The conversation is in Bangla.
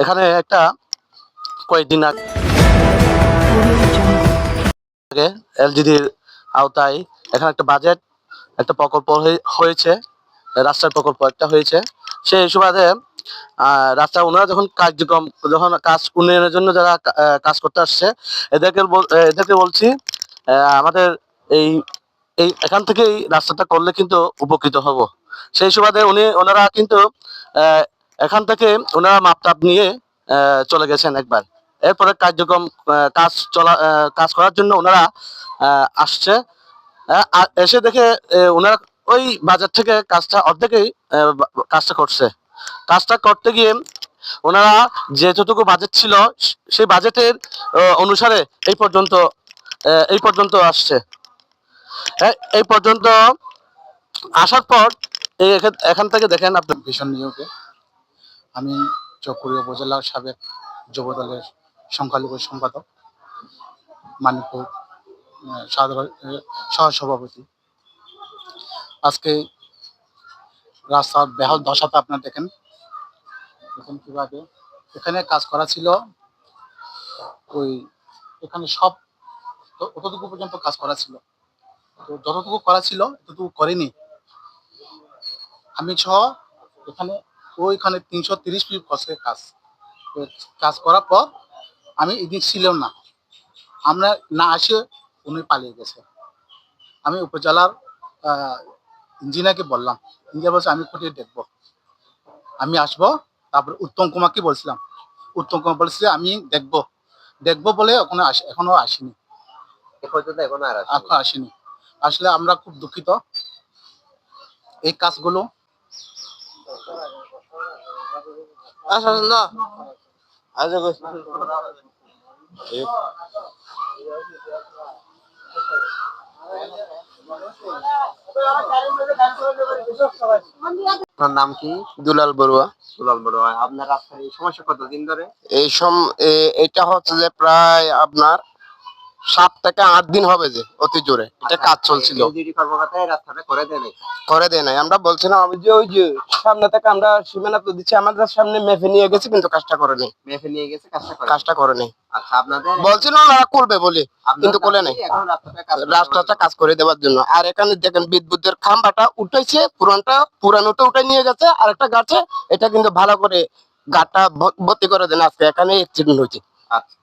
এখানে একটা কয়েকদিন আগে এলজিডির আওতায় এখানে একটা বাজেট, একটা প্রকল্প হয়ে- হয়েছে, রাস্তার প্রকল্প একটা হয়েছে। সেই সুবাদে রাস্তা ওনারা যখন কার্যক্রম, যখন কাজ উন্নয়নের জন্য যারা কাজ করতে আসছে, এদেরকে এদেরকে বলছি আমাদের এই এই, এখান থেকেই রাস্তাটা করলে কিন্তু উপকৃত হব। সেই সুবাদে উনি, ওনারা কিন্তু এখান থেকে ওনারা মাপটাপ নিয়ে চলে গেছেন একবার। এরপরে কার্যক্রম কাজ চলা কাজ করার জন্য ওনারা আসছে। এসে দেখে ওনারা ওই বাজার থেকে কাজটা অর্ধেকেই কাজটা করছে। কাজটা করতে গিয়ে ওনারা যেটুকু বাজেট ছিল সেই বাজেটের অনুসারে এই পর্যন্ত এই পর্যন্ত আসছে। এই পর্যন্ত আসার পর এখান থেকে দেখেন আপনার ভীষণ নিয়োগে। আমি চকরি উপজেলার সাবেক যুবদলের সংখ্যালঘু সম্পাদক, মানিকপুর সাধারণ সহসভাপতি। আজকে রাস্তার বেহাল দশাতে আপনারা দেখেন দেখেন কীভাবে এখানে কাজ করা ছিল। ওই এখানে সব অতটুকু পর্যন্ত কাজ করা ছিল। তো যতটুকু করা ছিল ততটুকু করেনি। আমি সহ এখানে ওইখানে তিনশো তিরিশ ফিট কষ্টের কাজ। কাজ করার পর আমি এদিন ছিলাম না। আমরা না আসে উনি পালিয়ে গেছে। আমি উপজেলার ইঞ্জিনিয়ারকে বললাম ইঞ্জিনিয়ার বলছে আমি খুঁটিয়ে দেখব। আমি আসব তারপরে উত্তম কুমারকে বলছিলাম। উত্তম কুমার বলছে আমি দেখব। দেখব বলে ওখানে আসি এখনও আসেনি। এখন আসেনি। আসলে আমরা খুব দুঃখিত। এই কাজগুলো আসেন না। আজ আপনার নাম কি? দুলাল বড়ুয়া। দুলাল বড় আপনার রাস্তার এই সমস্যা কতদিন ধরে? এই সম এটা হচ্ছে যে প্রায় আপনার সাত থেকে আট দিন হবে যে অতি জোরে। এটা কাজ চলছিল। এলজিডি কর্মকর্তা এই রাস্তাটা করে দেয় নাই। আমরা বলছিলাম আমি যে ওই যে সামনে থেকে আমরা সীমানা তো দিচ্ছি আমাদের সামনে মেপে নিয়ে গেছে কিন্তু কাজটা মেফে নিয়ে গেছে কাজটা করে নেই। আচ্ছা বলছিল করবে বলে কিন্তু করে কাছে নাই। রাস্তাটা কাজ করে দেওয়ার কাজ করে দেওয়ার জন্য। আর এখানে দেখেন বিদ্যুতের খাম্বাটা উঠাইছে পুরানটা পুরানোটা উঠে নিয়ে গেছে আর একটা গাছে এটা কিন্তু ভালো করে গাটা ভর্তি করে দেন আজকে। এখানে অ্যাক্সিডেন্ট হয়েছে। আচ্ছা।